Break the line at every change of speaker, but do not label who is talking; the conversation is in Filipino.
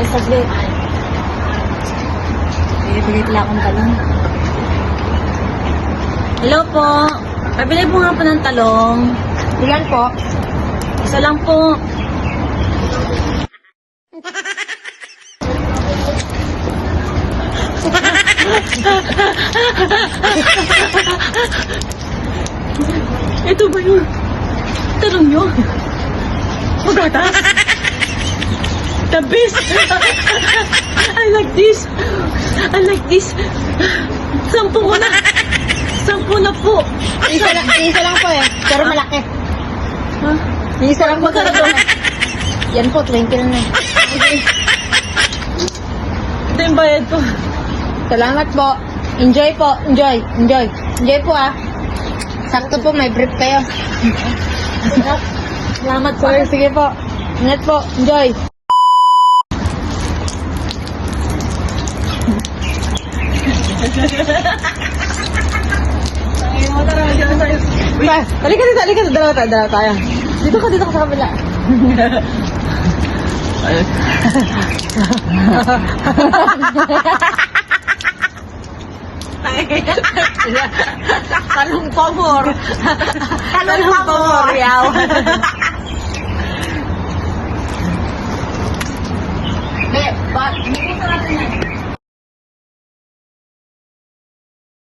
Ay, saglit. Bibigay pala akong talong. Hello po. Pabili po nga po ng talong.
Ilan po?
Isa lang po. Ito ba yun? Tanong nyo? Magata? The best! I like this! I like this! Sampu ko na! Sampu na po!
Isa lang, isa lang po eh. Pero malaki.
Ha?
Isa lang po. Pero Yan po, 20 lang na.
Ito yung bayad ko.
Salamat po. Enjoy po. Enjoy. Enjoy. Enjoy po ah. Sakto po, may brief kayo.
Salamat po.
Sige po. Ingat po. Enjoy. Pa, halika dito, halika dito. Dalawa tayo, dalawa tayo. Dito ka, dito ka sa kabila.
Talong pamor. Talong pamor, yaw.
Eh, ba, hindi ko natin yan.